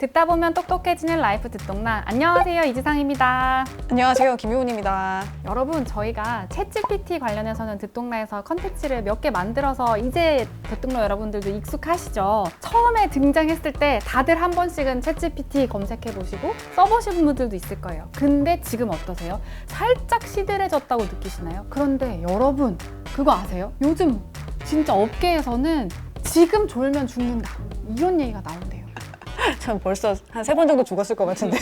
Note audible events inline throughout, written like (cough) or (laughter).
듣다 보면 똑똑해지는 라이프 듣동란. 안녕하세요. 이지상입니다. 안녕하세요. 김효은입니다. 여러분, 저희가 챗GPT 관련해서는 듣동라에서 컨텐츠를 몇 개 만들어서 이제 듣동라 여러분들도 익숙하시죠? 처음에 등장했을 때 다들 한 번씩은 챗GPT 검색해 보시고 써보신 분들도 있을 거예요. 근데 지금 어떠세요? 살짝 시들해졌다고 느끼시나요? 그런데 여러분, 그거 아세요? 요즘 진짜 업계에서는 지금 졸면 죽는다. 이런 얘기가 나온대요. (laughs) 전 벌써 한 세 번 정도 죽었을 것 같은데.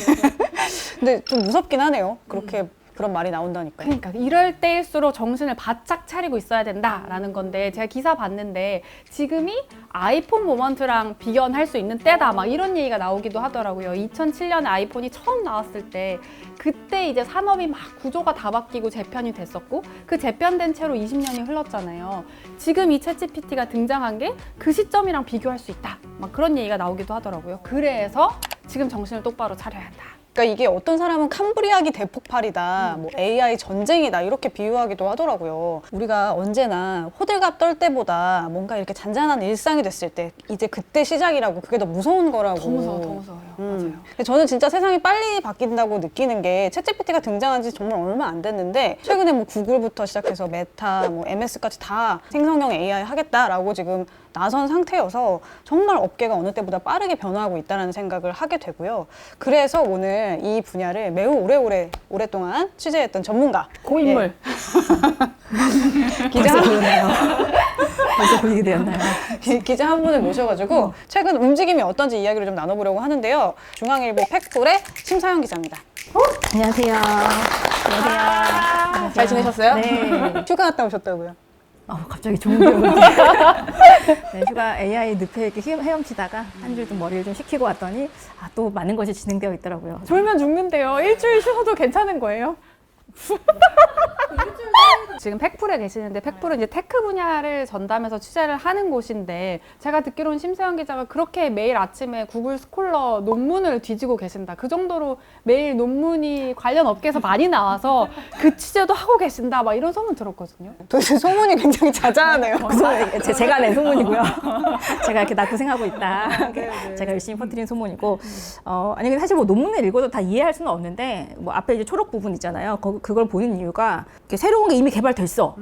(laughs) 근데 좀 무섭긴 하네요. 그렇게 그런 말이 나온다니까. 그러니까 이럴 때일수록 정신을 바짝 차리고 있어야 된다라는 건데 제가 기사 봤는데 지금이 아이폰 모먼트랑 비견할 수 있는 때다 막 이런 얘기가 나오기도 하더라고요. 2007년에 아이폰이 처음 나왔을 때 그때 이제 산업이 막 구조가 다 바뀌고 재편이 됐었고 그 재편된 채로 20년이 흘렀잖아요. 지금 이 챗GPT가 등장한 게 그 시점이랑 비교할 수 있다. 막 그런 얘기가 나오기도 하더라고요. 그래서 지금 정신을 똑바로 차려야 한다. 그러니까 이게 어떤 사람은 캄브리아기 대폭발이다, 뭐 AI 전쟁이다 이렇게 비유하기도 하더라고요. 우리가 언제나 호들갑 떨 때보다 뭔가 이렇게 잔잔한 일상이 됐을 때 이제 그때 시작이라고 그게 더 무서운 거라고. 더 무서워, 더 무서워요. 음. 맞아요. 근데 저는 진짜 세상이 빨리 바뀐다고 느끼는 게 챗GPT가 등장한 지 정말 얼마 안 됐는데 최근에 뭐 구글부터 시작해서 메타, 뭐 MS까지 다 생성형 AI 하겠다라고 지금 나선 상태여서 정말 업계가 어느 때보다 빠르게 변화하고 있다는 생각을 하게 되고요. 그래서 오늘 이 분야를 매우 오래오래 오랫동안 취재했던 전문가 고인물. 예, (laughs) 기자 한, 벌써 보이게 되었나요? (laughs) 기- 기자 한 분을 모셔가지고 최근 움직임이 어떤지 이야기를 좀 나눠보려고 하는데요. 중앙일보 팩돌의 심사영 기자입니다. 안녕하세요. 안녕하세요. 잘 지내셨어요? 네. 휴가 갔다 오셨다고요? 어, 갑자기 좋은 기억을. (laughs) 네, 휴가 AI 늪에 이렇게 헤엄- 헤엄치다가 한 줄 좀 머리를 좀 식히고 왔더니 아, 또 많은 것이 진행되어 있더라고요. 졸면 죽는데요. 일주일 쉬어도 괜찮은 거예요? (laughs) 지금 팩풀에 계시는데 팩풀은 이제 테크 분야를 전담해서 취재를 하는 곳인데 제가 듣기로는 심세영 기자가 그렇게 매일 아침에 구글 스콜러 논문을 뒤지고 계신다. 그 정도로 매일 논문이 관련 업계에서 많이 나와서 그 취재도 하고 계신다. 막 이런 소문 들었거든요. 도대체 소문이 굉장히 자자하네요. 그 소문, 제, 제가 낸 소문이고요. (laughs) 제가 이렇게 낙고생하고 있다. 네, 제가 열심히 퍼뜨린 소문이고. 어, 아니, 근데 사실 뭐 논문을 읽어도 다 이해할 수는 없는데, 뭐 앞에 이제 초록 부분 있잖아요. 거, 그걸 보는 이유가 새로운 게 이미 개발됐어.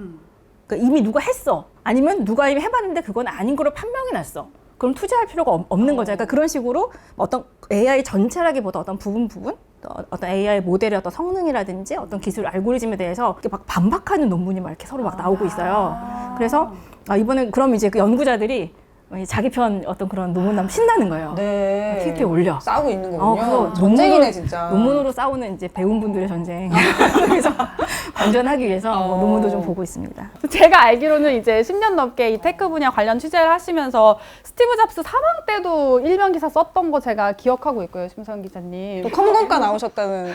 그러니까 이미 누가 했어. 아니면 누가 이미 해봤는데 그건 아닌 거로 판명이 났어. 그럼 투자할 필요가 없- 없는 거죠. 그러니까 그런 식으로 어떤 AI 전체라기보다 어떤 부분 부분 어- 어떤 AI 모델의 어떤 성능이라든지 어떤 기술 알고리즘에 대해서 이렇게 막 반박하는 논문이 막 이렇게 서로 막 나오고 있어요. 그래서 아, 이번엔 그럼 이제 그 연구자들이 자기 편 어떤 그런 논문 나면 신나는 거예요. 네. 트위터에 올려. 싸우고 있는 어, 거군요. 그거 전쟁이네 논문으로- 진짜. 논문으로 싸우는 이제 배운 분들의 전쟁. (laughs) 그래서 반전하기 위해서 뭐 어. 논문도 좀 보고 있습니다. 제가 알기로는 이제 10년 넘게 이 테크 분야 관련 취재를 하시면서 스티브 잡스 사망 때도 일면 기사 썼던 거 제가 기억하고 있고요, 심세영 기자님. 또 컴공과 나오셨다는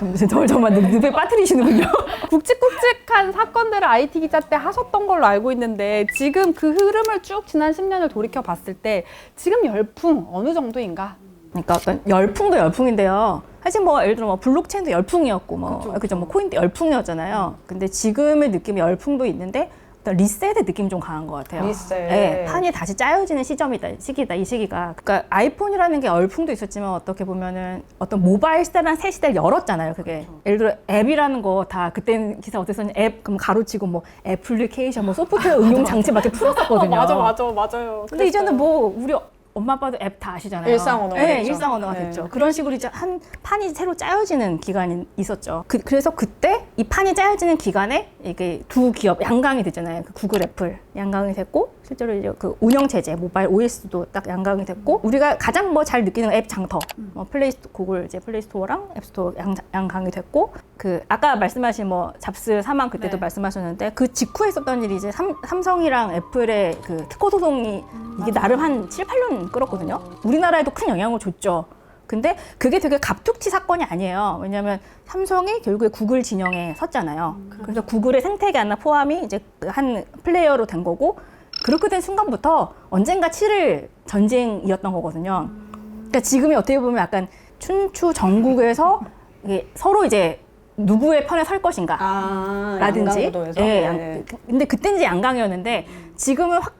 좀 무슨 저 정말 늪에 빠뜨리시는군요. (laughs) 굵직굵직한 사건들을 IT 기자 때 하셨던 걸로 알고 있는데 지금 그 흐름을 쭉 지난 10년을 돌이켜 봤을 때 지금 열풍 어느 정도인가? 그러니까 어떤 열풍도 열풍인데요. 사실 뭐 예를 들어 뭐 블록체인도 열풍이었고 뭐 그죠 뭐 코인도 열풍이었잖아요. 근데 지금의 느낌이 열풍도 있는데 리셋의 느낌이 좀 강한 것 같아요. 리셋. 네, 판이 다시 짜여지는 시점이다 시기다 이 시기가. 그러니까 아이폰이라는 게 열풍도 있었지만 어떻게 보면은 어떤 모바일 시대란 새 시대를 열었잖아요. 그게 예를 들어 앱이라는 거 다 그때는 기사 썼냐 앱 그럼 가로치고 뭐 애플리케이션 뭐 소프트웨어 (laughs) 응용 장치 막 이렇게 풀었었거든요. (laughs) 맞아요. 근데 이제는 뭐 우리 엄마 아빠도 앱 다 아시잖아요. 일상 언어가 네, 됐죠. 일상 언어가 네. 됐죠. 그런 식으로 이제 한 판이 새로 짜여지는 기간이 있었죠. 그, 래서 그때 이 판이 짜여지는 기간에 이게 두 기업 양강이 됐잖아요. 그 구글, 애플 양강이 됐고 실제로 이제 그 운영 체제 모바일 OS도 딱 양강이 됐고 우리가 가장 뭐 잘 느끼는 앱 장터 뭐 플레이 스토 구글 이제 플레이 스토어랑 앱 스토어 양, 양강이 됐고 그 아까 말씀하신 뭐 잡스 사망 그때도 네. 말씀하셨는데 그 직후에 있었던 일이 이제 삼, 삼성이랑 애플의 그 특허 소송이 이게 나름 한 7, 8년 끌었거든요. 우리나라에도 큰 영향을 줬죠. 근데 그게 되게 갑툭튀 사건이 아니에요. 왜냐하면 삼성이 결국에 구글 진영에 섰잖아요. 그래서 구글의 생태계 하나 포함이 이제 그한 플레이어로 된 거고 그렇게 된 순간부터 언젠가 치를 전쟁이었던 거거든요. 그러니까 지금이 어떻게 보면 약간 춘추 전국에서 이게 서로 이제 누구의 편에 설 것인가. 아, 라든지. 예, 네. 양- 근데 그때는 이제 양강이었는데 지금은 확,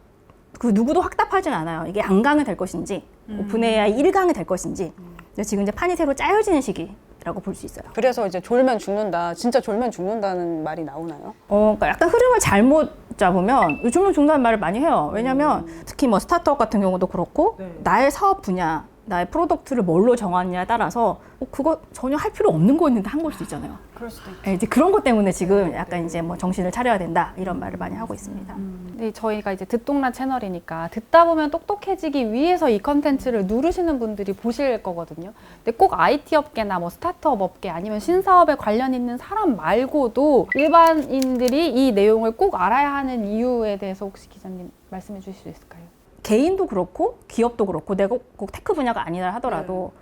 그 누구도 확답하진 않아요. 이게 양강이 될 것인지 오픈 AI 1강이 될 것인지 근데 지금 이제 판이 새로 짜여지는 시기 라고 볼 수 있어요. 그래서 이제 졸면 죽는다. 진짜 졸면 죽는다는 말이 나오나요? 어, 그러니까 약간 흐름을 잘못 잡으면 요즘은 중단는 말을 많이 해요. 왜냐하면 특히 뭐 스타트업 같은 경우도 그렇고 네. 나의 사업 분야, 나의 프로덕트를 뭘로 정하느냐에 따라서 어, 그거 전혀 할 필요 없는 거였는데 한 걸 수도 있잖아요. 그럴 수도 있 예, 이제 그런 것 때문에 지금 약간 이제 뭐 정신을 차려야 된다 이런 말을 많이 하고 있습니다. 네, 저희가 이제 듣동란 채널이니까 듣다 보면 똑똑해지기 위해서 이 컨텐츠를 누르시는 분들이 보실 거거든요. 근데 꼭 IT 업계나 뭐 스타트업 업계 아니면 신사업에 관련 있는 사람 말고도 일반인들이 이 내용을 꼭 알아야 하는 이유에 대해서 혹시 기자님 말씀해 주실 수 있을까요? 개인도 그렇고 기업도 그렇고 내가 꼭 테크 분야가 아니라 하더라도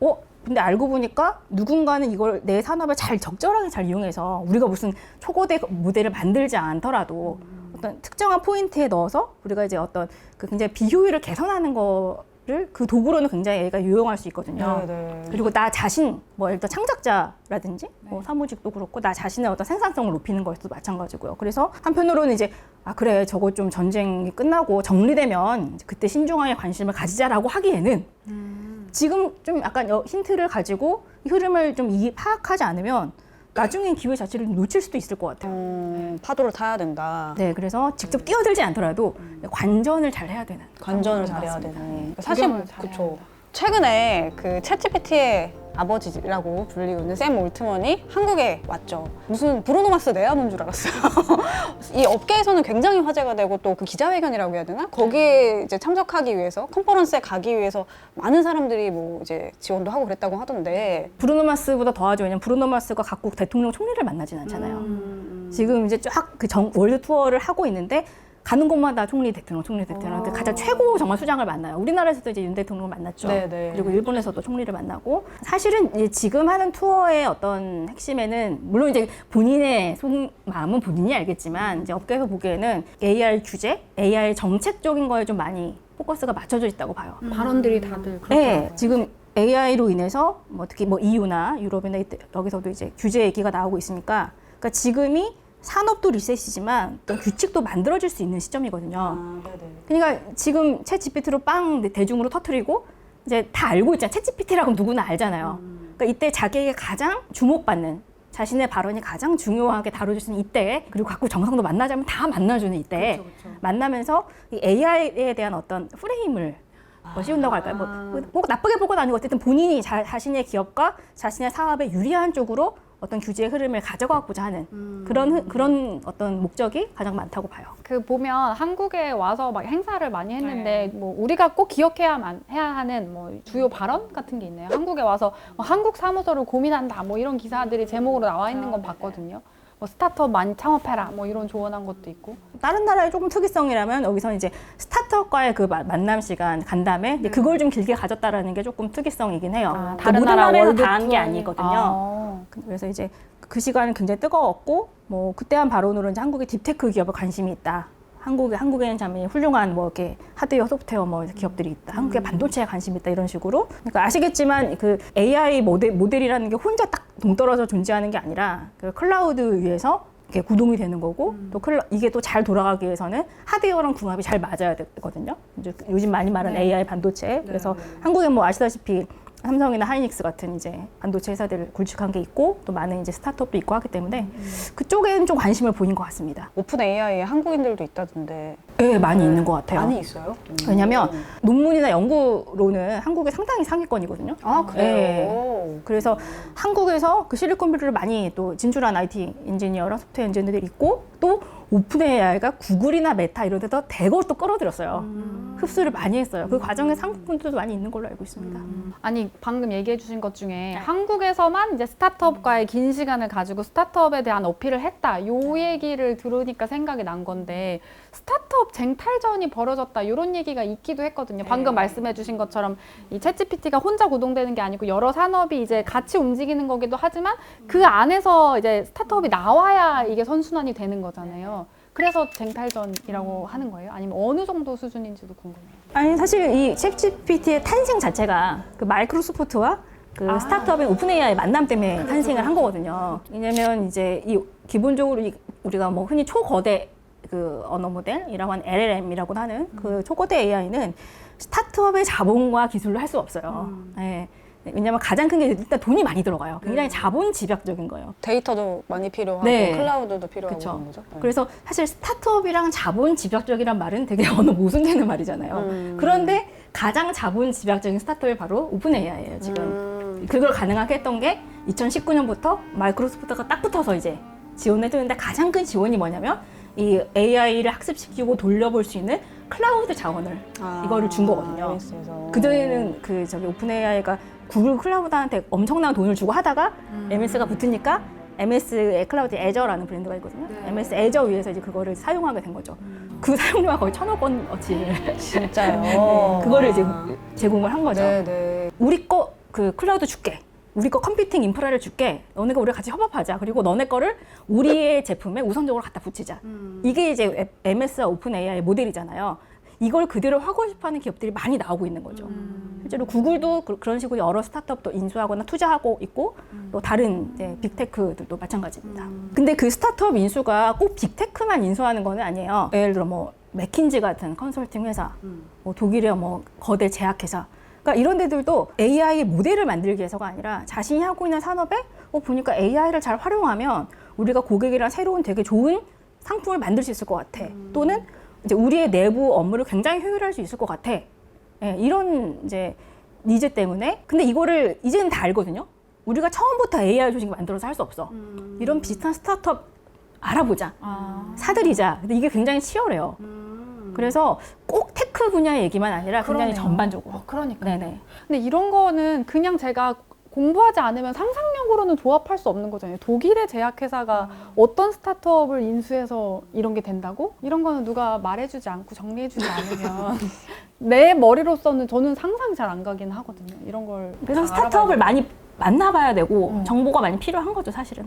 어? 근데 알고 보니까 누군가는 이걸 내 산업에 잘 적절하게 잘 이용해서 우리가 무슨 초고대 모델을 만들지 않더라도 어떤 특정한 포인트에 넣어서 우리가 이제 어떤 그 굉장히 비효율을 개선하는 거 를그 도구로는 굉장히 얘가 유용할 수 있거든요. 네. 그리고 나 자신, 뭐 일단 창작자라든지 뭐 사무직도 그렇고 나 자신의 어떤 생산성을 높이는 것도 마찬가지고요. 그래서 한편으로는 이제 아 그래 저거 좀 전쟁이 끝나고 정리되면 그때 신중하게 관심을 가지자라고 하기에는 지금 좀 약간 여- 힌트를 가지고 이 흐름을 좀 이, 파악하지 않으면 나중엔 기회 자체를 놓칠 수도 있을 것 같아요. 어, 파도를 타야 된다. 네, 그래서 직접 뛰어들지 않더라도 관전을 잘 해야 되는. 관전을 잘해야 같습니다. 되네. 사실 구경을 잘해야 그쵸. 최근에 그 챗GPT의 아버지라고 불리우는 샘 올트먼이 한국에 왔죠. 무슨 브루노마스 내한온 줄 알았어요. (laughs) 이 업계에서는 굉장히 화제가 되고 또 그 기자회견이라고 해야 되나? 거기에 이제 참석하기 위해서 컨퍼런스에 가기 위해서 많은 사람들이 뭐 이제 지원도 하고 그랬다고 하던데 브루노마스보다 더하죠. 왜냐면 브루노마스가 각국 대통령 총리를 만나진 않잖아요. 음. 지금 이제 쫙그 월드 투어를 하고 있는데 가는 곳마다 총리 대통령, 총리 대통령, 그 가장 최고 정말 수장을 만나요. 우리나라에서도 이제 윤 대통령을 만났죠. 네네. 그리고 일본에서도 총리를 만나고 사실은 이제 지금 하는 투어의 어떤 핵심에는 물론 이제 본인의 속 마음은 본인이 알겠지만 이제 업계에서 보기에는 AR 규제, AR 정책적인 거에 좀 많이 포커스가 맞춰져 있다고 봐요. 발언들이 다들 그렇더라고요. 네, 지금 AI로 인해서 뭐 특히 뭐 EU나 유럽이나 여기서도 이제 규제 얘기가 나오고 있으니까 그러니까 지금이 산업도 리셋이지만 또 규칙도 만들어질 수 있는 시점이거든요. 아. 그러니까 지금 챗 GPT로 빵 대중으로 터트리고 이제 다 알고 있잖아요. 챗 GPT라고 누구나 알잖아요. 그러니까 이때 자기에게 가장 주목받는 자신의 발언이 가장 중요하게 다뤄질 수 있는 이때 그리고 갖고 정상도 만나자면 다 만나주는 이때 만나면서 이 AI에 대한 어떤 프레임을 뭐 씌운다고 할까요? 뭐, 뭐 나쁘게 볼 건 아니고 어쨌든 본인이 자, 자신의 기업과 자신의 사업에 유리한 쪽으로 어떤 규제의 흐름을 가져가고자 하는 그런 흐- 그런 어떤 목적이 가장 많다고 봐요. 그 보면 한국에 와서 막 행사를 많이 했는데 뭐 우리가 꼭 기억해야만 해야 하는 뭐 주요 발언 같은 게 있나요? 한국에 와서 뭐 한국 사무소를 고민한다 뭐 이런 기사들이 제목으로 나와 있는 건 봤거든요. 뭐 스타트업 많이 창업해라 뭐 이런 조언한 것도 있고. 다른 나라의 조금 특이성이라면 여기서 이제 스타트업과의 그 마- 만남 시간 간담회 이제 그걸 좀 길게 가졌다라는 게 조금 특이성이긴 해요. 아, 그러니까 모든 나라에서 다한 게 투어에- 아니거든요. 아. 그래서 이제 그 시간은 굉장히 뜨거웠고 뭐 그때 한 바로는 이제 한국의 딥테크 기업에 관심이 있다. 한국에 한국에는 참 훌륭한 뭐 이렇게 하드웨어, 소프트웨어 뭐 기업들이 있다. 한국의 반도체에 관심이 있다 이런 식으로. 그러니까 아시겠지만 그 AI 모델 모델이라는 게 혼자 딱 동떨어져 존재하는 게 아니라 그 클라우드 위에서 이렇게 구동이 되는 거고 또 클라, 이게 또 잘 돌아가기 위해서는 하드웨어랑 궁합이 잘 맞아야 되거든요. 이제 요즘 많이 말하는 AI 반도체. 그래서 한국에 뭐 아시다시피 삼성이나 하이닉스 같은 이제 반도체 회사들을 굵직한 게 있고 또 많은 이제 스타트업도 있고 하기 때문에 그쪽에는 좀 관심을 보인 것 같습니다. 오픈 AI에 한국인들도 있다던데 네, 많이 있는 것 같아요. 많이 있어요? 왜냐면 논문이나 연구로는 한국이 상당히 상위권이거든요. 아 그래요? 그래서 한국에서 그 실리콘밸리를 많이 또 진출한 IT 엔지니어랑 소프트웨어 엔지니어들이 있고 또 오픈 AI가 구글이나 메타 이런 데서 대거 또 끌어들였어요. 흡수를 많이 했어요. 그 과정에 한국 분들도 많이 있는 걸로 알고 있습니다. 아니 방금 얘기해 주신 것 중에 한국에서만 이제 스타트업과의 긴 시간을 가지고 스타트업에 대한 어필을 했다. 요 얘기를 들으니까 생각이 난 건데 스타트업 쟁탈전이 벌어졌다. 이런 얘기가 있기도 했거든요. 방금 말씀해 주신 것처럼 이 챗GPT가 혼자 구동되는 게 아니고 여러 산업이 이제 같이 움직이는 거기도 하지만 그 안에서 이제 스타트업이 나와야 이게 선순환이 되는 거잖아요. 그래서 쟁탈전이라고 하는 거예요? 아니면 어느 정도 수준인지도 궁금해요. 아니 사실 이 챗GPT의 탄생 자체가 그 마이크로소프트와 그 스타트업의 오픈 AI 만남 때문에 탄생을 한 거거든요. 왜냐면 이제 이 기본적으로 이 우리가 뭐 흔히 초거대 그 언어 모델이라고 하는 LLM이라고 하는 그 초거대 AI는 스타트업의 자본과 기술로 할 수 없어요. 음. 예. 왜냐하면 가장 큰 게 일단 돈이 많이 들어가요. 굉장히 자본 집약적인 거예요. 데이터도 많이 필요하고 네. 클라우드도 필요하고 그쵸. 그런 거죠. 네. 그래서 사실 스타트업이랑 자본 집약적이란 말은 되게 (laughs) 어느 모순되는 말이잖아요. 음. 그런데 가장 자본 집약적인 스타트업이 바로 오픈 AI예요, 지금. 음. 그걸 가능하게 했던 게 2019년부터 마이크로소프트가 딱 붙어서 이제 지원을 해주는데 가장 큰 지원이 뭐냐면 이 AI를 학습시키고 돌려볼 수 있는 클라우드 자원을 아, 이거를 준 거거든요. MS에서. 그전에는 그 저기 오픈 AI가 구글 클라우드한테 엄청난 돈을 주고 하다가 음. MS가 붙으니까 MS의 클라우드 애저라는 브랜드가 있거든요. 네. MS 애저 위에서 이제 그거를 사용하게 된 거죠. 그 사용료가 거의 천억 원어치를 (laughs) 진짜요. 그거를 이제 제공을 한 거죠. 네, 네. 우리 거 그 클라우드 줄게. 우리 거 컴퓨팅 인프라를 줄게. 너네 가 우리 같이 협업하자. 그리고 너네 거를 우리의 제품에 우선적으로 갖다 붙이자. 이게 이제 MS와 오픈 AI 모델이잖아요. 이걸 그대로 하고 싶어하는 기업들이 많이 나오고 있는 거죠. 실제로 구글도 그, 런 식으로 여러 스타트업도 인수하거나 투자하고 있고 또 다른 이제 빅테크들도 마찬가지입니다. 근데 그 스타트업 인수가 꼭 빅테크만 인수하는 건 아니에요. 예를 들어 뭐 맥킨지 같은 컨설팅 회사, 뭐 독일의 뭐 거대 제약회사. 그러니까 이런 데들도 AI 모델을 만들기 위해서가 아니라 자신이 하고 있는 산업에 어, 보니까 AI를 잘 활용하면 우리가 고객이랑 새로운 되게 좋은 상품을 만들 수 있을 것 같아. 또는 이제 우리의 내부 업무를 굉장히 효율할 수 있을 것 같아. 예, 이런 이제 니즈 때문에 근데 이거를 이제는 다 알거든요. 우리가 처음부터 AI 조직 만들어서 할 수 없어. 이런 비슷한 스타트업 알아보자. 아. 사들이자. 근데 이게 굉장히 치열해요. 그래서 꼭 테크 분야 얘기만 아니라 굉장히 그러네요. 전반적으로. 어, 그러니까. 네네. 근데 이런 거는 그냥 제가 공부하지 않으면 상상력으로는 조합할 수 없는 거잖아요. 독일의 제약회사가 어떤 스타트업을 인수해서 이런 게 된다고? 이런 거는 누가 말해주지 않고 정리해주지 않으면 (laughs) 내 머리로서는 저는 상상이 잘 안 가긴 하거든요. 이런 걸. 그래서 다 스타트업을 많이 만나봐야 되고 음. 정보가 많이 필요한 거죠, 사실은.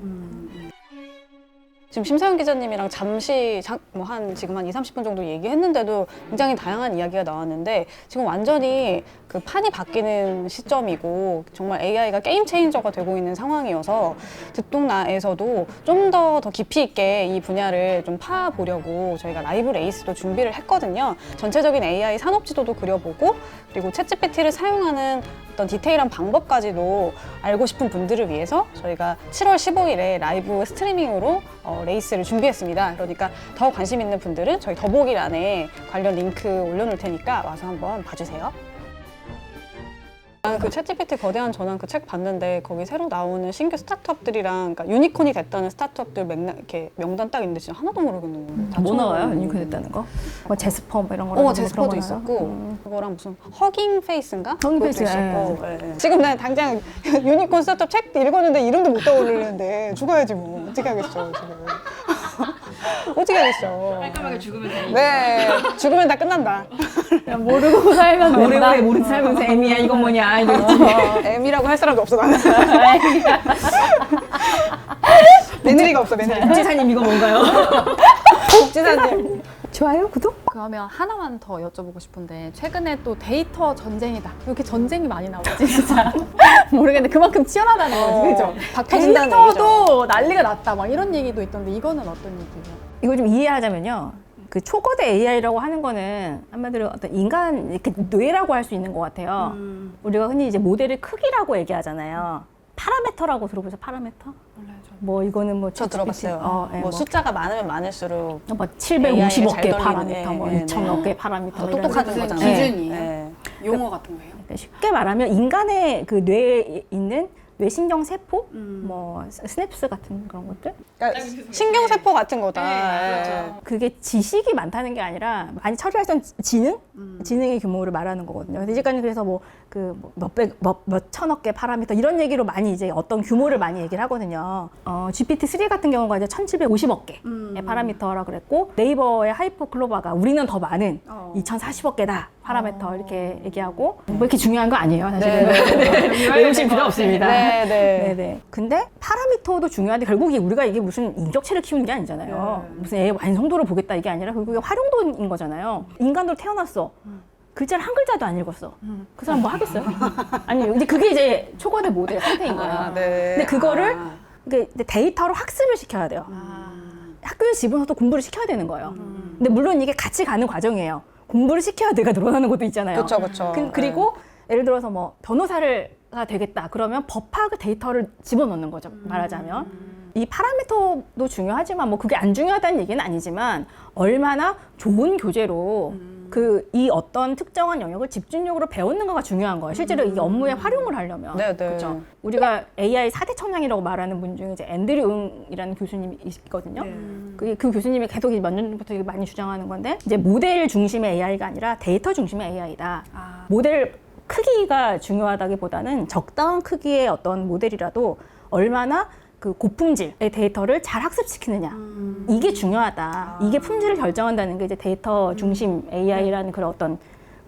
지금 심사연 기자님이랑 잠시 뭐 한 지금 한 2, 30분 정도 얘기했는데도 굉장히 다양한 이야기가 나왔는데 지금 완전히 그 판이 바뀌는 시점이고 정말 AI가 게임 체인저가 되고 있는 상황이어서 듣동나에서도 좀 더 더 깊이 있게 이 분야를 좀 파보려고 저희가 라이브 레이스도 준비를 했거든요. 전체적인 AI 산업 지도도 그려보고 그리고 챗GPT를 사용하는 어떤 디테일한 방법까지도 알고 싶은 분들을 위해서 저희가 7월 15일에 라이브 스트리밍으로 어, 레이스를 준비했습니다. 그러니까 더 관심 있는 분들은 저희 더보기란에 관련 링크 올려놓을 테니까 와서 한번 봐주세요. 나는 그 챗GPT 거대한 전환 그 책 봤는데 거기 새로 나오는 신규 스타트업들이랑 그러니까 유니콘이 됐다는 스타트업들 맥락 이렇게 명단 딱 있는데 진짜 하나도 모르겠는 거예요. 다 뭐 처음 나와요? 유니콘 됐다는 거? 뭐 제스퍼 뭐 이런 거랑 어, 뭐 제스퍼도 그런 거 있었고 나와요? 그거랑 무슨 허깅 페이스인가? 허깅 페이스, 있었고 예, 예. 지금 난 당장 (laughs) 유니콘 스타트업 책 읽었는데 이름도 못 떠오르는데 죽어야지 뭐 어떻게 하겠어 지금 어떻게 하겠어 깔끔하게 죽으면 돼. 네 죽으면 다 끝난다 그냥 모르고 살면 된다. 오래오래 모른 살면서 애미야 이건 뭐냐 이거 M이라고 할 사람도 없어 나는 (laughs) 며느리가 없어 며느리 국지사님 이거 뭔가요? (laughs) 복지사님 좋아요 구독? 그러면 하나만 더 여쭤보고 싶은데 최근에 또 데이터 전쟁이다. 왜 이렇게 전쟁이 많이 나오지 (laughs) 진짜 모르겠는데 그만큼 치열하다는 거지, 그죠? 다 터진다는 데이터도 난리가 났다, 막 이런 얘기도 있던데 이거는 어떤 얘기예요? 이거 좀 이해하자면요. 그 초거대 AI라고 하는 거는 한마디로 어떤 인간 이렇게 뇌라고 할 수 있는 것 같아요. 우리가 흔히 이제 모델의 크기라고 얘기하잖아요. 파라메터라고 들어보세요. 파라메터? 몰라요, 저. 뭐 이거는 뭐 저 들어봤어요 어, 예, 뭐 뭐, 숫자가 많으면 많을수록 뭐 AI 잘 750억 개 돌리는, 파라미터, 뭐 예, 네. 2천억 개 파라미터. 똑똑하는 식으로. 거잖아요 네. 기준이에요? 네. 용어 같은 거예요? 그러니까 쉽게 말하면 인간의 그 뇌에 있는 뇌신경 세포, 뭐 스냅스 같은 그런 것들? 그러니까 신경 세포 같은 거다. 예. 그게 지식이 많다는 게 아니라 많이 처리했던 지능, 지능의 규모를 말하는 거거든요. 근데 이제까지 그래서 뭐 그 몇백 몇, 몇 천억 개 파라미터 이런 얘기로 많이 이제 어떤 규모를 많이 얘기를 하거든요. 어, GPT-3 같은 경우가 이제 1,750억 개의 파라미터라 그랬고 네이버의 하이퍼 클로바가 우리는 더 많은 어. 2,040억 개다 파라미터 이렇게 얘기하고 뭐 이렇게 중요한 거 아니에요, 사실은. 네, (laughs) 외우실 필요 없습니다. 네, 네. 네네. 근데 파라미터도 중요한데 결국 이 우리가 이게 무슨 인격체를 키우는 게 아니잖아요. 무슨 애 완성도를 보겠다 이게 아니라 결국에 활용도인 거잖아요. 인간으로 태어났어. 글자를 한 글자도 안 읽었어. 그 사람 뭐 하겠어요? (laughs) 아니 이제 그게 이제 초거대 모델 상태인 거예요. 아, 네. 근데 그거를 아. 이게 이제 데이터로 학습을 시켜야 돼요. 아. 학교에 집어넣어서 공부를 시켜야 되는 거예요. 근데 물론 이게 같이 가는 과정이에요. 공부를 시켜야 내가 늘어나는 것도 있잖아요. 그렇죠, 그렇죠. 그, 그리고 예를 들어서 뭐 변호사를 가 되겠다. 그러면 법학 데이터를 집어넣는 거죠 말하자면. 이 파라미터도 중요하지만 뭐 그게 안 중요하다는 얘기는 아니지만 얼마나 좋은 교재로 그 이 어떤 특정한 영역을 집중력으로 배우는가가 중요한 거예요. 실제로 이 업무에 활용을 하려면 네, 네. 그렇죠. 우리가 AI 4대 청량이라고 말하는 분 중에 이제 앤드류 응이라는 교수님이 있거든요. 그, 그 교수님이 계속 몇 년 전부터 많이 주장하는 건데 이제 모델 중심의 AI가 아니라 데이터 중심의 AI다. 아. 모델 크기가 중요하다기보다는 적당한 크기의 어떤 모델이라도 얼마나 그 고품질의 데이터를 잘 학습시키느냐 이게 중요하다. 이게 품질을 결정한다는 게 이제 데이터 중심 AI라는 그런 어떤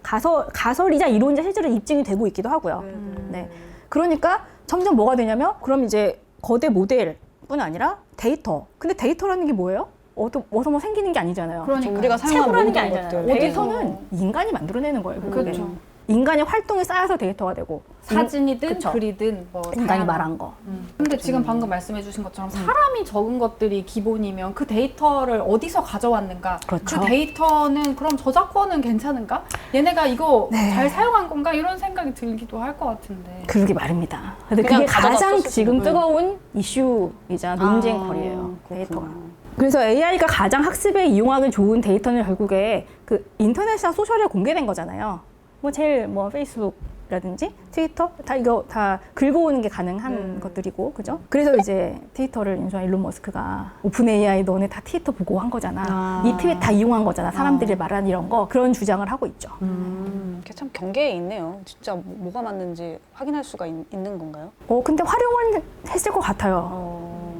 가설 가설이자 이론이자 실제로 입증이 되고 있기도 하고요. 네. 그러니까 점점 뭐가 되냐면 그럼 이제 거대 모델뿐 아니라 데이터. 근데 데이터라는 게 뭐예요? 어디 어서 뭐 생기는 게 아니잖아요. 그러니까 우리가 사용하는 게 아니잖아요. 것들. 데이터는 인간이 만들어내는 거예요. 결국에. 그렇죠. 인간의 활동에 쌓여서 데이터가 되고 사진이든 그쵸. 글이든 뭐 인간이 다양한 말한 거. 근데 지금 방금 말씀해주신 것처럼 사람이 적은 것들이 기본이면 그 데이터를 어디서 가져왔는가? 그렇죠. 그 데이터는 그럼 저작권은 괜찮은가? 얘네가 이거 네. 잘 사용한 건가? 이런 생각이 들기도 할 것 같은데. 그러게 말입니다. 근데 그냥 그게 가져다 가장 쓰시는 지금 거예요. 뜨거운 이슈이자 논쟁거리예요. 아, 데이터가. 그렇구나. 그래서 AI가 가장 학습에 이용하기 좋은 데이터는 결국에 그 인터넷이나 소셜에 공개된 거잖아요. 뭐 제일 뭐 페이스북이라든지 트위터 다 이거 다 긁어오는 게 가능한 것들이고 그죠? 그래서 이제 트위터를 인수한 일론 머스크가 오픈 AI 너네 다 트위터 보고 한 거잖아. 아. 이 트윗 다 이용한 거잖아. 사람들이 말한 이런 거 그런 주장을 하고 있죠. 음, 이게 참 경계에 있네요. 진짜 뭐- 뭐가 맞는지 확인할 수가 있, 는 건가요? 어 근데 활용은 했을 것 같아요. 어,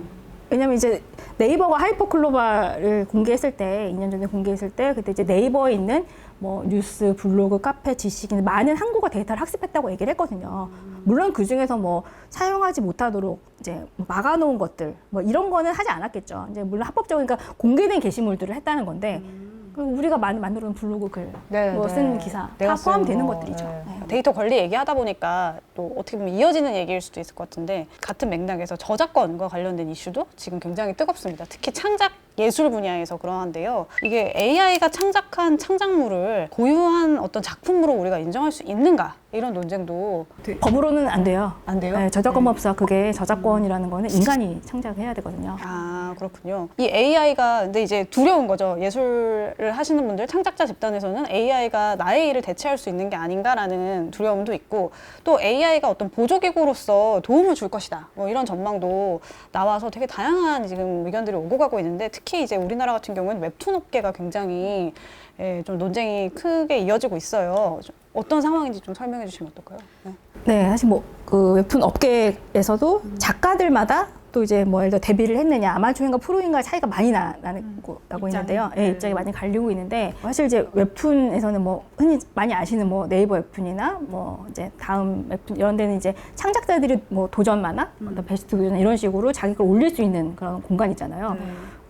왜냐면 이제 네이버가 하이퍼클로바를 공개했을 때, 2년 전에 공개했을 때, 그때 이제 네이버에 있는 뭐 뉴스, 블로그, 카페, 지식인 많은 한국어 데이터를 학습했다고 얘기를 했거든요. 물론 그 중에서 뭐 사용하지 못하도록 이제 막아놓은 것들, 뭐 이런 거는 하지 않았겠죠. 이제 물론 합법적이니까 공개된 게시물들을 했다는 건데, 그리고 우리가 많이 만들어 놓은 블로그 글, 네, 뭐 네. 쓴 기사 내가 다 포함되는 쓴 거, 것들이죠. 네. 네. 데이터 권리 얘기하다 보니까 또 어떻게 보면 이어지는 얘기일 수도 있을 것 같은데 같은 맥락에서 저작권과 관련된 이슈도 지금 굉장히 뜨겁습니다. 특히 창작 예술 분야에서 그러한데요. 이게 AI가 창작한 창작물을 고유한 어떤 작품으로 우리가 인정할 수 있는가 이런 논쟁도 법으로는 안 돼요. 안 돼요. 네, 저작권법상 그게 저작권이라는 거는 인간이 창작해야 되거든요. 아 그렇군요. 이 AI가 근데 이제 두려운 거죠. 예술을 하시는 분들 창작자 집단에서는 AI가 나의 일을 대체할 수 있는 게 아닌가라는 두려움도 있고 또 AI가 어떤 보조기구로서 도움을 줄 것이다. 뭐 이런 전망도 나와서 되게 다양한 지금 의견들이 오고 가고 있는데 특히 이제 우리나라 같은 경우는 웹툰 업계가 굉장히 예, 좀 논쟁이 크게 이어지고 있어요. 좀 어떤 상황인지 좀 설명해 주시면 어떨까요? 네. 네, 사실 뭐 그 웹툰 업계에서도 작가들마다 또 이제 뭐 예를 들어 데뷔를 했느냐 아마추어인가 프로인가 차이가 많이 나, 나는 거라고 입장이? 있는데요. 예, 네. 입장이 많이 갈리고 있는데 사실 이제 웹툰에서는 뭐 흔히 많이 아시는 뭐 네이버 웹툰이나 뭐 이제 다음 웹툰 이런 데는 이제 창작자들이 뭐 도전 만화, 어떤 베스트 도전 이런 식으로 자기 걸 올릴 수 있는 그런 공간이잖아요.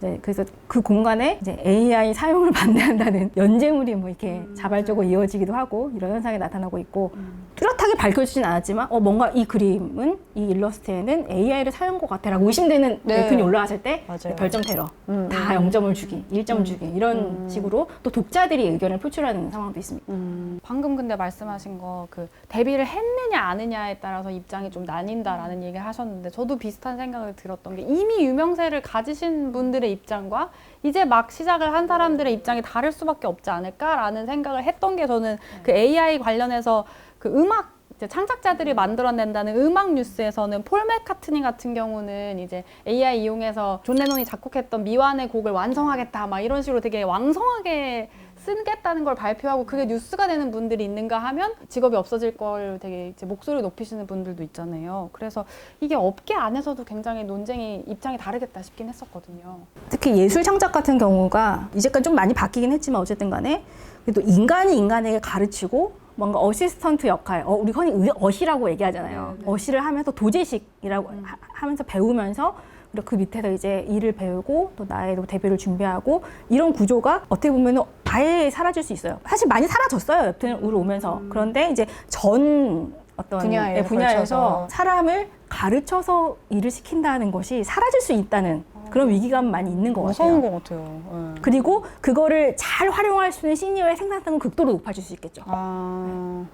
네, 그래서 그 공간에 이제 AI 사용을 (laughs) 반대한다는 연재물이 뭐 이렇게 자발적으로 이어지기도 하고 이런 현상이 나타나고 있고 뚜렷하게 밝혀지진 않았지만 어 뭔가 이 그림은 이 일러스트에는 AI를 사용한 것 같아라고 의심되는 네. 웹툰이 올라왔을 때 맞아요. 별점 테러 음, 다 0점을 주기, 1점 주기 이런 식으로 또 독자들이 의견을 표출하는 상황도 있습니다. 음, 방금 근데 말씀하신 거 그 데뷔를 했느냐 아느냐에 따라서 입장이 좀 나뉜다라는 얘기를 하셨는데 저도 비슷한 생각을 들었던 게 이미 유명세를 가지신 분들의 입장과 이제 막 시작을 한 사람들의 입장이 다를 수밖에 없지 않을까라는 생각을 했던 게 저는 그 AI 관련해서 그 음악 창작자들이 만들어낸다는 음악 뉴스에서는 폴 맥카트니 같은 경우는 이제 AI 이용해서 존 레논이 작곡했던 미완의 곡을 완성하겠다 막 이런 식으로 되게 왕성하게 쓰겠다는 걸 발표하고 그게 뉴스가 되는 분들이 있는가 하면 직업이 없어질 걸 되게 이제 목소리 높이시는 분들도 있잖아요. 그래서 이게 업계 안에서도 굉장히 논쟁이 입장이 다르겠다 싶긴 했었거든요. 특히 예술 창작 같은 경우가 이제까지 좀 많이 바뀌긴 했지만 어쨌든 간에 그래도 인간이 인간에게 가르치고 뭔가 어시스턴트 역할, 어, 우리 흔히 의- 어시라고 얘기하잖아요. 어시를 하면서 도제식이라고 하- 하면서 배우면서 그리고 그 밑에서 이제 일을 배우고 또 나의 또 데뷔를 준비하고 이런 구조가 어떻게 보면 아예 사라질 수 있어요. 사실 많이 사라졌어요. 웹툰으로 오면서. 그런데 이제 전 어떤 분야에 예, 분야에서. 사람을 가르쳐서 일을 시킨다는 것이 사라질 수 있다는 그런 위기감 많이 있는 것 무서운 같아요. 것 같아요. 예. 그리고 그거를 잘 활용할 수 있는 시니어의 생산성은 극도로 높아질 수 있겠죠. 아.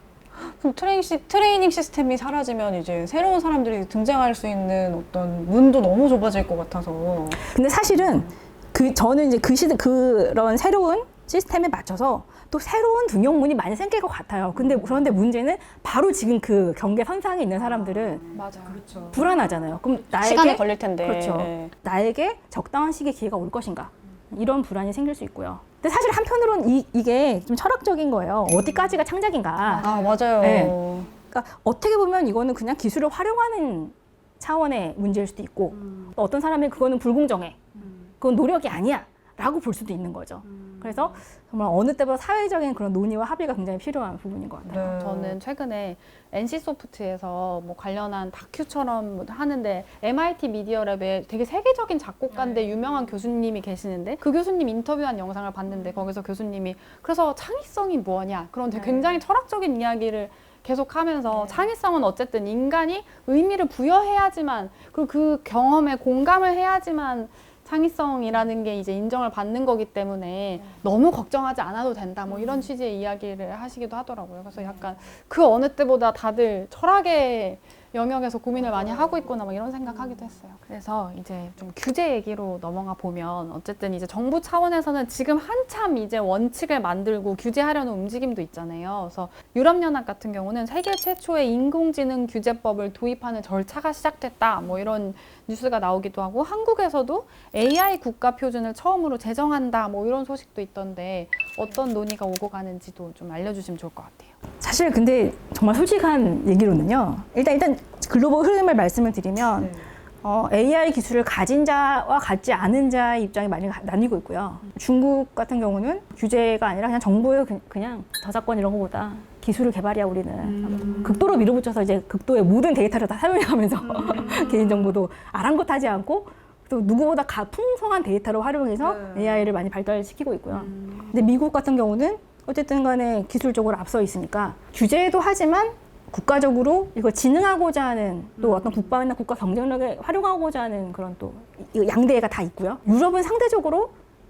그럼 트레이닝, 시, 트레이닝 시스템이 사라지면 이제 새로운 사람들이 등장할 수 있는 어떤 문도 너무 좁아질 것 같아서. 근데 사실은 그 저는 이제 그 시대 그런 새로운 시스템에 맞춰서 또 새로운 등용문이 많이 생길 것 같아요. 근데 그런데 문제는 바로 지금 그 경계 선상에 있는 사람들은 맞아요. 그렇죠. 불안하잖아요. 그럼 나에게 시간이 걸릴 텐데. 그렇죠. 예. 나에게 적당한 시기에 기회가 올 것인가 이런 불안이 생길 수 있고요. 근데 사실 한편으로는 이, 이게 좀 철학적인 거예요. 어디까지가 창작인가? 아, 맞아요. 네. 그러니까 어떻게 보면 이거는 그냥 기술을 활용하는 차원의 문제일 수도 있고 또 어떤 사람이 그거는 불공정해. 그건 노력이 아니야. 라고 볼 수도 있는 거죠. 그래서 정말 어느 때보다 사회적인 그런 논의와 합의가 굉장히 필요한 부분인 것 같아요. 네. 저는 최근에 NC 소프트에서 뭐 관련한 다큐처럼 뭐 하는데 MIT 미디어랩에 되게 세계적인 작곡가인데 유명한 교수님이 계시는데 그 교수님 인터뷰한 영상을 봤는데 거기서 교수님이 그래서 창의성이 뭐냐 그런 되게 굉장히 철학적인 이야기를 계속 하면서 창의성은 어쨌든 인간이 의미를 부여해야지만 그리고 그 경험에 공감을 해야지만 창의성이라는 게 이제 인정을 받는 거기 때문에 너무 걱정하지 않아도 된다. 뭐 이런 취지의 이야기를 하시기도 하더라고요. 그래서 약간 그 어느 때보다 다들 철학의 영역에서 고민을 많이 하고 있구나 막 이런 생각하기도 했어요. 그래서 이제 좀 규제 얘기로 넘어가 보면 어쨌든 이제 정부 차원에서는 지금 한참 이제 원칙을 만들고 규제하려는 움직임도 있잖아요. 그래서 유럽연합 같은 경우는 세계 최초의 인공지능 규제법을 도입하는 절차가 시작됐다. 뭐 이런 뉴스가 나오기도 하고 한국에서도 AI 국가 표준을 처음으로 제정한다. 뭐 이런 소식도 있던데 어떤 논의가 오고 가는지도 좀 알려주시면 좋을 것 같아요. 사실 근데 정말 솔직한 얘기로는요. 일단 일단 글로벌 흐름을 말씀을 드리면 어, AI 기술을 가진 자와 갖지 않은 자의 입장이 많이 가- 나뉘고 있고요. 중국 같은 경우는 규제가 아니라 그냥 정부의 그- 그냥 저작권 이런 거보다 기술을 개발이야 우리는 극도로 밀어붙여서 이제 극도의 모든 데이터를 다 사용해가면서 (laughs) 개인 정보도 아랑곳하지 않고 또 누구보다 가, 풍성한 데이터를 활용해서 AI를 많이 발달시키고 있고요. 근데 미국 같은 경우는 어쨌든 간에 기술적으로 앞서 있으니까 규제도 하지만 국가적으로 이걸 진흥하고자 하는 또 어떤 국방이나 국가 경쟁력에 활용하고자 하는 그런 또 이- 양대가 다 있고요. 유럽은 상대적으로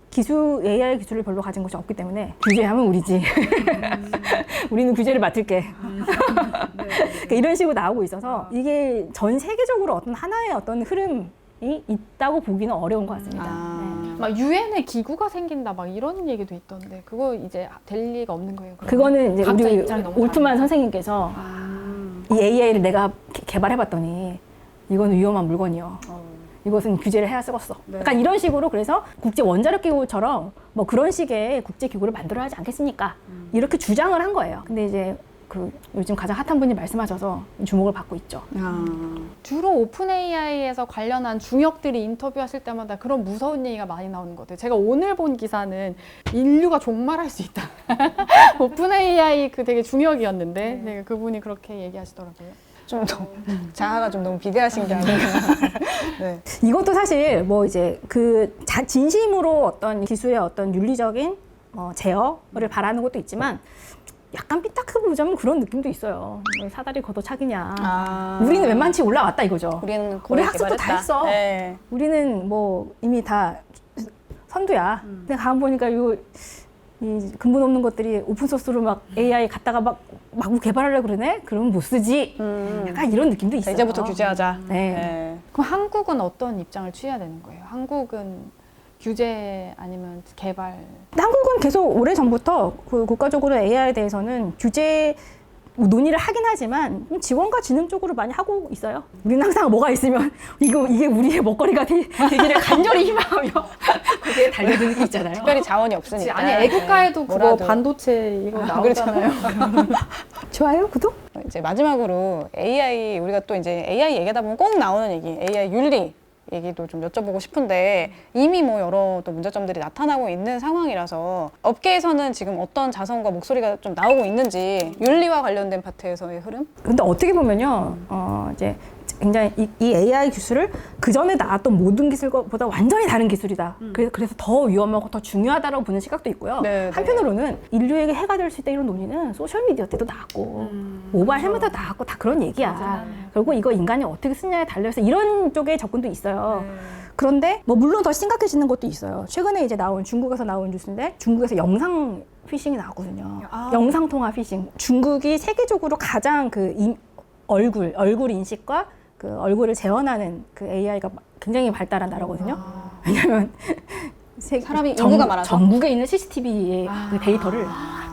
기술 AI 기술을 별로 가진 곳이 없기 때문에 규제하면 우리지. (laughs) 우리는 규제를 맡을게. (laughs) 그러니까 이런 식으로 나오고 있어서 이게 전 세계적으로 어떤 하나의 어떤 흐름이 있다고 보기는 어려운 것 같습니다. 아. 네. 막 유엔에 기구가 생긴다 막 이런 얘기도 있던데 그거 이제 될 리가 없는 거예요. 그거는 이제 각자 우리 입장이 너무 올트만. 선생님께서 이 AI를 내가 개- 개발해봤더니 이거는 위험한 물건이요. 이것은 규제를 해야 쓰겠어. 네. 약간 이런 식으로 그래서 국제 원자력 기구처럼 뭐 그런 식의 국제 기구를 만들어야 하지 않겠습니까? 이렇게 주장을 한 거예요. 근데 이제 그 요즘 가장 핫한 분이 말씀하셔서 주목을 받고 있죠. 아. 주로 오픈 AI에서 관련한 중역들이 인터뷰하실 때마다 그런 무서운 얘기가 많이 나오는 것 같아요. 제가 오늘 본 기사는 인류가 종말할 수 있다. (laughs) 오픈 AI 그 되게 중역이었는데 네, 그분이 그렇게 얘기하시더라고요. 좀 너무 자아가 좀 너무 비대하신 게 아닌가. (laughs) 네. 이것도 사실 뭐 이제 그 자- 진심으로 어떤 기술의 어떤 윤리적인 어, 제어를 바라는 것도 있지만 약간 삐딱하게 보자면 그런 느낌도 있어요. 뭐 사다리 걷어차기냐. 아. 우리는 웬만치 올라왔다 이거죠. 우리는 우리 학습도 다. 했어. 네. 우리는 뭐 이미 다 선두야. 근데 가만 보니까 요, 이 근본 없는 것들이 오픈소스로 막 AI 갖다가 막 마구 개발하려고 그러네? 그러면 못 쓰지. 음. 약간 이런 느낌도 자, 있어요. 이제부터 규제하자. 네. 네. 그럼 한국은 어떤 입장을 취해야 되는 거예요? 한국은 규제 아니면 개발? 한국은 계속 오래 전부터 그 국가적으로 AI에 대해서는 규제 논의를 하긴 하지만 지원과 진흥 쪽으로 많이 하고 있어요. 우리는 항상 뭐가 있으면 (laughs) 이거 이게 우리의 먹거리가 되, 되기를 간절히 희망하며 (laughs) 거기에 달려드는 게 있잖아요. 특별히 자원이 없으니까. 아니 애국가에도 네. 그거 뭐라도. 반도체 이거 아, 나오잖아요. (laughs) 좋아요, 구독. 이제 마지막으로 AI 우리가 또 이제 AI 얘기하다 보면 꼭 나오는 얘기 AI 윤리 얘기도 좀 여쭤보고 싶은데 이미 뭐 여러 또 문제점들이 나타나고 있는 상황이라서 업계에서는 지금 어떤 자성과 목소리가 좀 나오고 있는지 윤리와 관련된 파트에서의 흐름? 근데 어떻게 보면요, 어, 이제 굉장히 이, 이 AI 기술을 그 전에 나왔던 모든 기술보다 완전히 다른 기술이다. 그래서, 그래서 더 위험하고 더 중요하다라고 보는 시각도 있고요. 네, 네. 한편으로는 인류에게 해가 될 수 있다 이런 논의는 소셜 미디어 때도 나왔고 모바일 해마다 나왔고 다 그런 얘기야. 결국 이거 인간이 어떻게 쓰냐에 달려서 이런 쪽의 접근도 있어요. 그런데 뭐 물론 더 심각해지는 것도 있어요. 최근에 이제 나온 중국에서 나온 뉴스인데 중국에서 영상 피싱이 나왔거든요. 아. 영상 통화 피싱. 중국이 세계적으로 가장 그 인- 얼굴 얼굴 인식과 그 얼굴을 재현하는 그 AI가 굉장히 발달한 나라거든요. 왜냐하면 세- 사람이 전- 인구가 많아서? 전국에 있는 CCTV의 그 데이터를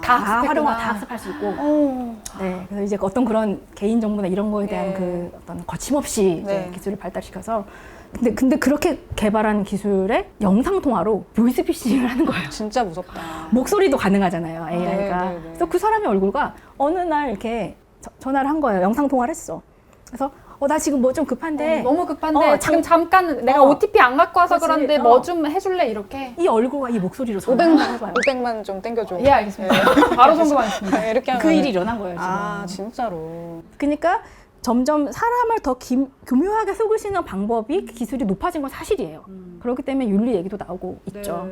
다, 학습했구나. 활용하 다 학습할 수 있고 어. 네, 그래서 이제 어떤 그런 개인 정보나 이런 거에 대한 네. 그 어떤 거침없이 이제 네. 기술을 발달시켜서 근데 근데 그렇게 개발한 기술에 영상 통화로 보이스 피싱을 하는 거예요. 진짜 무섭다. 목소리도 가능하잖아요 AI가. 네, 네, 네. 그래서 그 사람의 얼굴과 어느 날 이렇게 저- 전화를 한 거예요. 영상 통화를 했어. 그래서 어 나 지금 뭐 좀 급한데 어, 너무 급한데 어, 지금 잠깐 내가 어. OTP 안 갖고 와서 그렇지. 그런데 어. 뭐좀 해줄래 이렇게. 이 얼굴과 이 목소리로 전화를 500만, 해봐요. 500만 좀 땡겨줘. 예 알겠습니다. 바로 송금하겠습니다. 네, 이렇게 하면 그 일이 일어난 거예요 지금. 아 진짜로. 그러니까 점점 사람을 더 기, 교묘하게 속으시는 방법이 그 기술이 높아진 건 사실이에요. 그렇기 때문에 윤리 얘기도 나오고 있죠.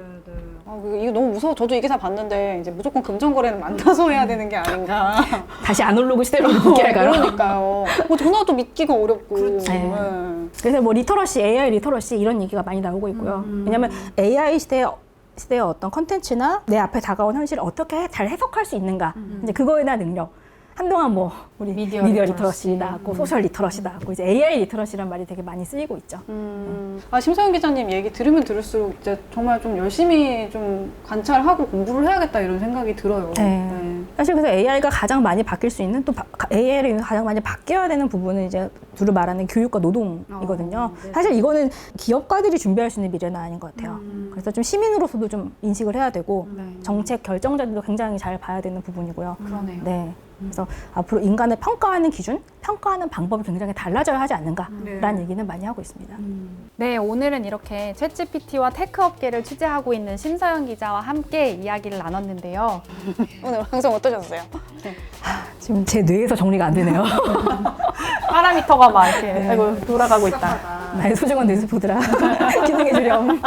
아, 이거- 이거 너무 무서워. 저도 이 기사 봤는데 이제 무조건 금전거래는 만나서 해야 되는 게 아닌가. (laughs) 다시 아날로그 시대로 복귀할까요? 그러니까요. 뭐 전화도 믿기가 어렵고. 그렇지. 네. 그래서 뭐 리터러시, AI 리터러시 이런 얘기가 많이 나오고 있고요. 왜냐하면 AI 시대의 시대의 어떤 컨텐츠나 내 앞에 다가온 현실을 어떻게 잘 해석할 수 있는가 이제 그거에 대한 능력. 한동안 뭐 우리 미디어 미디어, 리터러시. 나왔고 소셜 리터러시 나왔고 이제 AI 리터러시란 말이 되게 많이 쓰이고 있죠. 음, 아, 심서영 기자님 얘기 들으면 들을수록 이제 정말 좀 열심히 좀 관찰하고 공부를 해야겠다 이런 생각이 들어요. 네. 사실 그래서 AI가 가장 많이 바뀔 수 있는 또 AI를 가장 많이 바뀌어야 되는 부분은 이제 두루 말하는 교육과 노동이거든요. 어, 네. 사실 이거는 기업가들이 준비할 수 있는 미래는 아닌 것 같아요. 음. 그래서 좀 시민으로서도 좀 인식을 해야 되고 네. 정책 결정자들도 굉장히 잘 봐야 되는 부분이고요. 그러네요. 네. 그래서 앞으로 인간을 평가하는 기준, 평가하는 방법이 굉장히 달라져야 하지 않는가라는 네. 얘기는 많이 하고 있습니다. 네, 오늘은 이렇게 챗GPT와 테크 업계를 취재하고 있는 심서영 기자와 함께 이야기를 나눴는데요. (laughs) 오늘 방송 어떠셨어요? 지금 제 뇌에서 정리가 안 되네요. (laughs) 파라미터가 막 이렇게 아이고, 돌아가고 있다. 나의 소중한 뇌스포드라 (laughs) 기능해 주렴.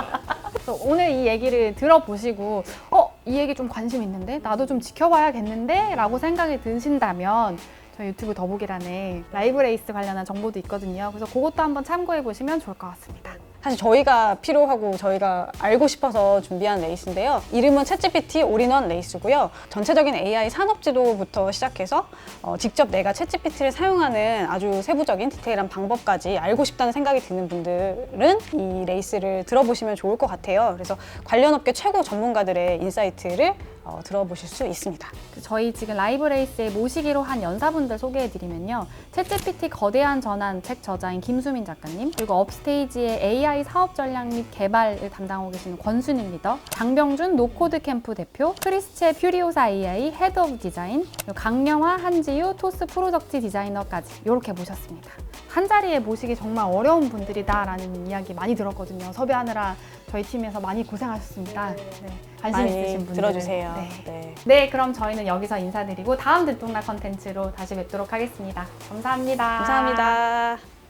그래서 오늘 이 얘기를 들어보시고 어, 이 얘기 좀 관심 있는데 나도 좀 지켜봐야겠는데 라고 생각이 드신다면 저희 유튜브 더보기란에 라이브 레이스 관련한 정보도 있거든요. 그래서 그것도 한번 참고해 보시면 좋을 것 같습니다. 사실 저희가 필요하고 저희가 알고 싶어서 준비한 레이스인데요. 이름은 챗GPT 올인원 레이스고요. 전체적인 AI 산업지도부터 시작해서 어, 직접 내가 챗GPT를 사용하는 아주 세부적인 디테일한 방법까지 알고 싶다는 생각이 드는 분들은 이 레이스를 들어보시면 좋을 것 같아요. 그래서 관련 업계 최고 전문가들의 인사이트를 어, 들어보실 수 있습니다. 그 저희 지금 라이브 레이스에 모시기로 한 연사분들 소개해드리면요. 챗GPT 거대한 전환 책 저자인 김수민 작가님, 그리고 업스테이지의 AI 사업 전략 및 개발을 담당하고 계시는 권순일 리더, 장병준 노코드 캠프 대표, 크리스체 퓨리오사 AI 헤드 오브 디자인, 그리고 강영화, 한지유, 토스 프로덕트 디자이너까지 이렇게 모셨습니다. 한 자리에 모시기 정말 어려운 분들이다라는 이야기 많이 들었거든요. 섭외하느라 저희 팀에서 많이 고생하셨습니다. 네, 관심 있으신 많이 분들 들어주세요. 네. 네. 네, 그럼 저희는 여기서 인사드리고 다음 들통날 컨텐츠로 다시 뵙도록 하겠습니다. 감사합니다. 감사합니다.